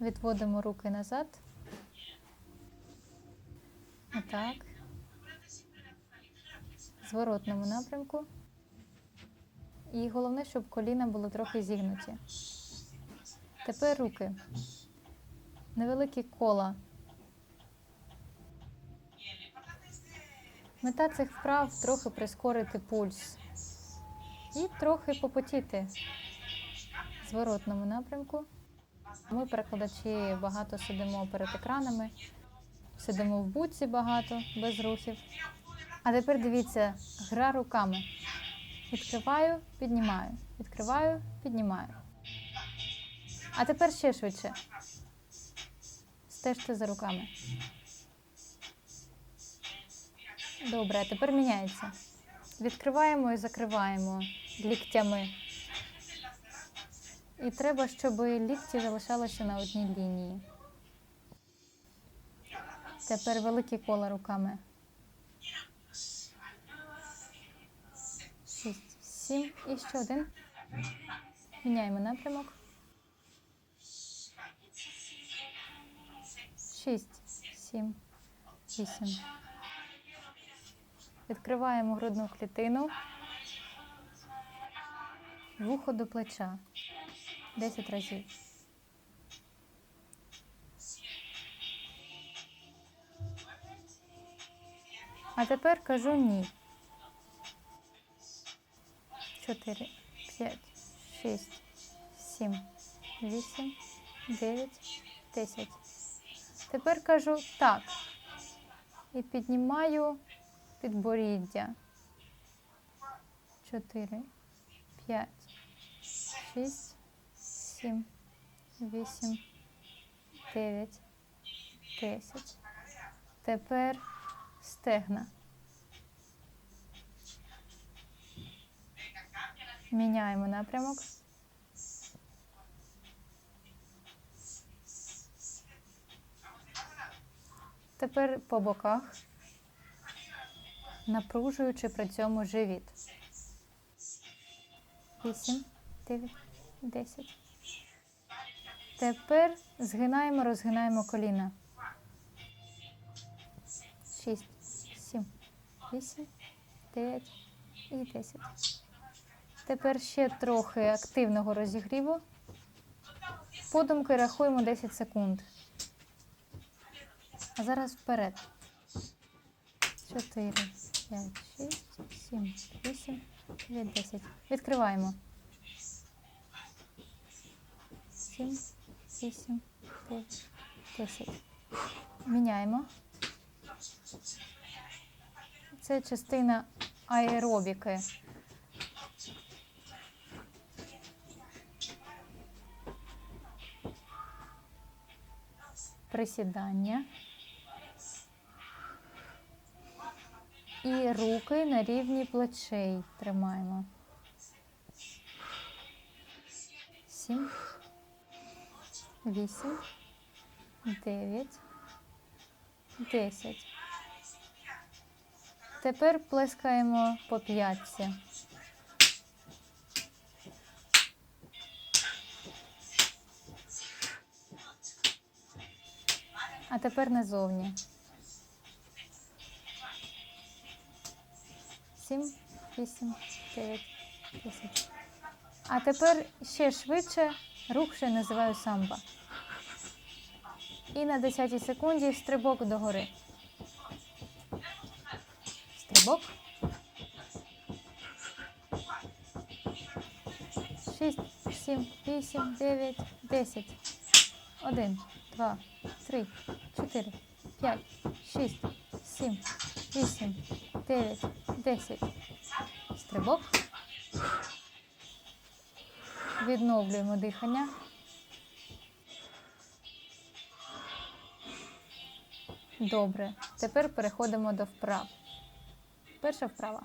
Відводимо руки назад. Отак. В зворотному напрямку. І головне, щоб коліна були трохи зігнуті. Тепер руки. Невеликі кола. Мета цих вправ трохи прискорити пульс і трохи попотіти зворотному напрямку. Ми, перекладачі, багато сидимо перед екранами, сидимо в буці багато, без рухів. А тепер дивіться, гра руками. Відкриваю, піднімаю, відкриваю, піднімаю. А тепер ще швидше. Стежте за руками. Добре, тепер міняється. Відкриваємо і закриваємо ліктями. І треба, щоб лікті залишалися на одній лінії. Тепер великі кола руками. Шість, сім і ще один. Міняємо напрямок. Шість, сім, вісім. Відкриваємо грудну клітину. Вухо до плеча. 10 разів. А тепер кажу ні. 4, 5, 6, 7, 8, 9, 10. Тепер кажу так. І піднімаю підборіддя. 4, 5, 6, 7, 8, 9, 10. Тепер стегна. Міняємо напрямок. Тепер по боках, напружуючи при цьому живіт. 8, 9, 10. Тепер згинаємо, розгинаємо коліна. 6, 7, 8, 9 і 10. Тепер ще трохи активного розігріву. Подумки рахуємо 10 секунд. А зараз вперед. 4, 5, 6, 7, 8, 9, 10. Відкриваємо. 7, 8, 9, 10. Міняємо. Це частина аеробіки. Присідання. І руки на рівні плечей тримаємо. Сім, вісім, дев'ять, десять. Тепер плескаємо по п'ятці. А тепер назовні. Сім, вісім, дев'ять, десять. А тепер ще швидше рух ще називаю самба. І на 10 секунді стрибок догори. Стрибок. Шість, сім, вісім, дев'ять, десять. Один, два, три, чотири, п'ять, шість, сім, вісім, дев'ять, десять. Стрибок. Відновлюємо дихання. Добре. Тепер переходимо до вправ. Перша вправа.